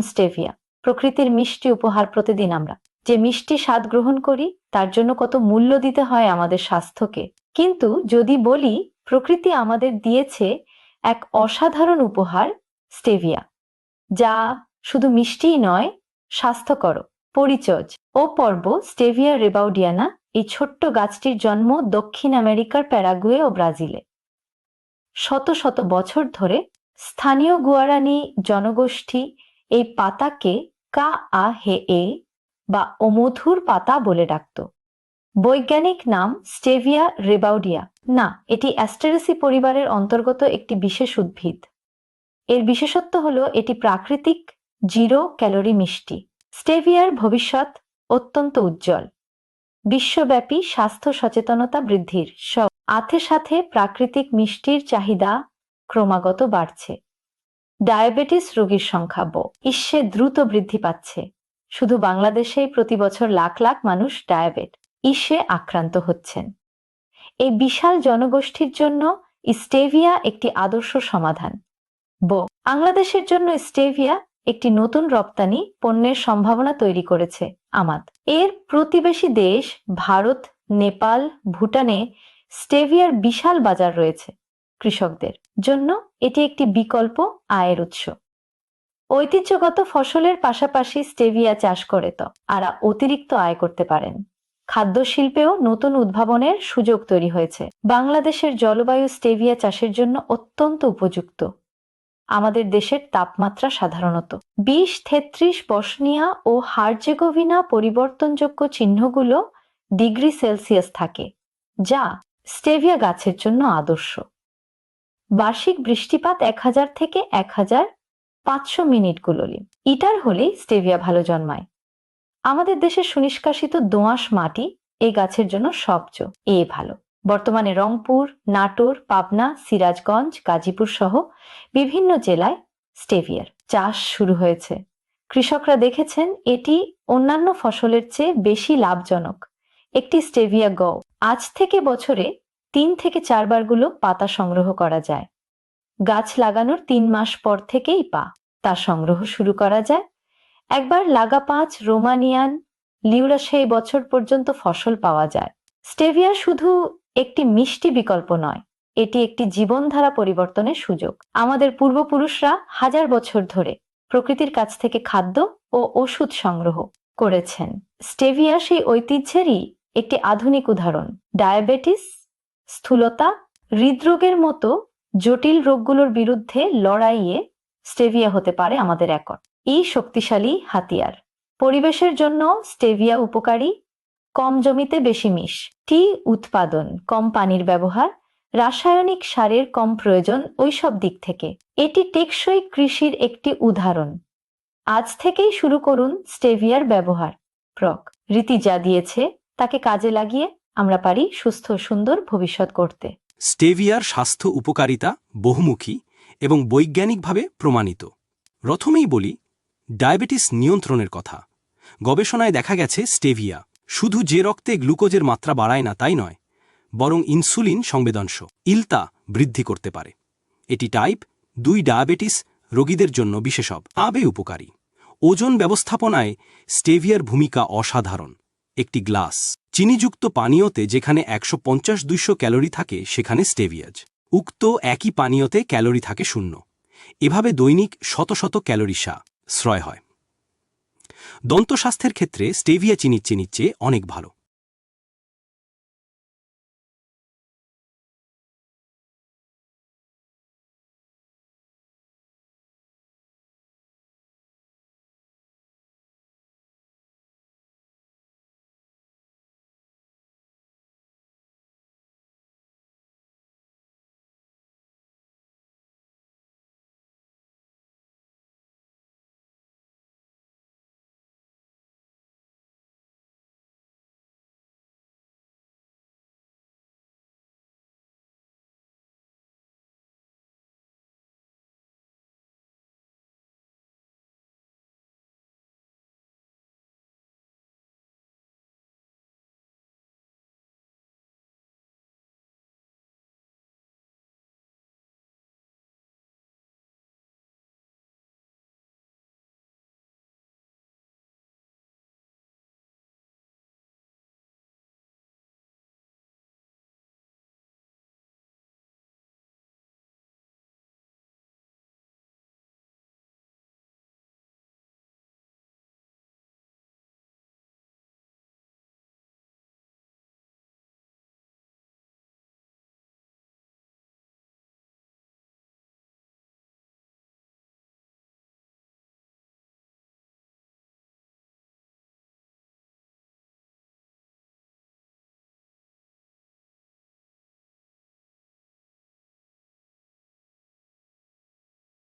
Stevia, প্রকৃতির মিষ্টি উপহার প্রতিদিন আমরা। যে মিষ্টি স্বাদ গ্রহণ করি, তার জন্য কত মূল্য দিতে হয় আমাদের স্বাস্থ্যকে। কিন্তু যদি বলি, প্রকৃতি আমাদের দিয়েছে এক অসাধারণ উপহার, স্টেভিয়া, যা শুধু মিষ্টিই নয় স্বাস্থ্যকর পরিচর্য ও পর্ব স্টেভিয়া রেবাউডিয়ানা, এই ছোট্ট গাছটির জন্ম দক্ষিণ আমেরিকার প্যারাগুয়ে ও ব্রাজিলে। শত শত বছর ধরে স্থানীয় গুয়ারানি জনগোষ্ঠী এই পাতাকে কা আ হে এ বা অমধুর পাতা বলে ডাকত। বৈজ্ঞানিক নাম স্টেভিয়া রেবাউডিয়া। না, এটি অ্যাস্টেরেসি পরিবারের অন্তর্গত একটি বিশেষ উদ্ভিদ। এর বিশেষত্ব হলো এটি প্রাকৃতিক, জিরো ক্যালোরি মিষ্টি। স্টেভিয়ার ভবিষ্যৎ অত্যন্ত উজ্জ্বল। বিশ্বব্যাপী স্বাস্থ্য সচেতনতা বৃদ্ধির সব আথে সাথে প্রাকৃতিক মিষ্টির চাহিদা ক্রমাগত বাড়ছে। ডায়াবেটিস রোগীর সংখ্যা বিশ্বে দ্রুত বৃদ্ধি পাচ্ছে। শুধু বাংলাদেশেই প্রতি বছর লাখ লাখ মানুষ ডায়াবেট। ইসে আক্রান্ত হচ্ছেন। এই বিশাল জনগোষ্ঠীর জন্য স্টেভিয়া একটি আদর্শ সমাধান। ব। বাংলাদেশের জন্য স্টেভিয়া একটি নতুন রপ্তানি পণ্যের সম্ভাবনা তৈরি করেছে আমাদ। এর প্রতিবেশী দেশ ভারত, নেপাল, ভুটানে স্টেভিয়ার বিশাল বাজার রয়েছে। কৃষকদের জন্য এটি একটি বিকল্প আয়ের উৎস। ঐতিহ্যগত ফসলের পাশাপাশি স্টেভিয়া চাষ করে তো, আরা অতিরিক্ত আয় করতে পারেন। খাদ্য শিল্পেও নতুন উদ্ভাবনের সুযোগ তৈরি হয়েছে। বাংলাদেশের জলবায়ু স্টেভিয়া চাষের জন্য অত্যন্ত উপযুক্ত। আমাদের দেশের তাপমাত্রা সাধারণত বিশ তেত্রিশ বসনিয়া ও হার্জেগোভিনা পরিবর্তনযোগ্য চিহ্নগুলো ডিগ্রি সেলসিয়াস থাকে, যা স্টেভিয়া গাছের জন্য আদর্শ। বার্ষিক বৃষ্টিপাত এক হাজার থেকে এক হাজার পাঁচশো মিনিট গুলোলি। ইটার হলেই স্টেভিয়া ভালো জন্মায়। আমাদের দেশের সুনিষ্কাশিত দোঁয়াশ মাটি এই গাছের জন্য সবচ, এ ভালো। বর্তমানে রংপুর, নাটোর, পাবনা, সিরাজগঞ্জ, গাজীপুর সহ বিভিন্ন জেলায় স্টেভিয়ার চাষ শুরু হয়েছে। কৃষকরা দেখেছেন এটি অন্যান্য ফসলের চেয়ে বেশি লাভজনক। একটি স্টেভিয়া গ আজ থেকে বছরে তিন থেকে চারবারগুলো পাতা সংগ্রহ করা যায়। গাছ লাগানোর তিন মাস পর থেকেই পা, তা সংগ্রহ শুরু করা যায়। একবার লাগা পাঁচ, রোমানিয়ান, লিউরা সেই বছর পর্যন্ত ফসল পাওয়া যায়। স্টেভিয়া শুধু একটি মিষ্টি বিকল্প নয়, এটি একটি জীবনধারা পরিবর্তনের সুযোগ। আমাদের পূর্বপুরুষরা হাজার বছর ধরে প্রকৃতির কাছ থেকে খাদ্য ও ওষুধ সংগ্রহ করেছেন। স্টেভিয়া সেই ঐতিহ্যেরই একটি আধুনিক উদাহরণ, ডায়াবেটিস স্থূলতা, হৃদরোগের মতো জটিল রোগগুলোর বিরুদ্ধে লড়াইয়ে স্টেভিয়া হতে পারে আমাদের একর। এই শক্তিশালী হাতিয়ার। পরিবেশের জন্য স্টেভিয়া উপকারী, কম জমিতে বেশি মিশ টি উৎপাদন, কম পানির ব্যবহার, রাসায়নিক সারের কম প্রয়োজন ওইসব দিক থেকে। এটি টেকসই কৃষির একটি উদাহরণ। আজ থেকেই শুরু করুন স্টেভিয়ার ব্যবহার। প্রক। রীতি যা দিয়েছে তাকে কাজে লাগিয়ে আমরা পারি সুস্থ সুন্দর ভবিষ্যৎ করতে স্টেভিয়ার স্বাস্থ্য উপকারিতা বহুমুখী এবং বৈজ্ঞানিকভাবে প্রমাণিত। প্রথমেই বলি, ডায়াবেটিস নিয়ন্ত্রণের কথা। গবেষণায় দেখা গেছে স্টেভিয়া শুধু যে রক্তে গ্লুকোজের মাত্রা বাড়ায় না তাই নয়, বরং ইনসুলিন সংবেদনশ ইলতা বৃদ্ধি করতে পারে। এটি টাইপ দুই ডায়াবেটিস রোগীদের জন্য বিশেষব আবে উপকারী। ওজন ব্যবস্থাপনায় স্টেভিয়ার ভূমিকা অসাধারণ। একটি গ্লাস। চিনিযুক্ত পানীয়তে যেখানে একশো পঞ্চাশ দুইশো ক্যালোরি থাকে, সেখানে স্টেভিয়াজ। উক্ত একই পানীয়তে ক্যালোরি থাকে শূন্য। এভাবে দৈনিক শত শত ক্যালোরি সা, শ্রয় হয়। দন্তস্বাস্থ্যের ক্ষেত্রে স্টেভিয়া চিনির চিনির চেয়ে অনেক ভালো।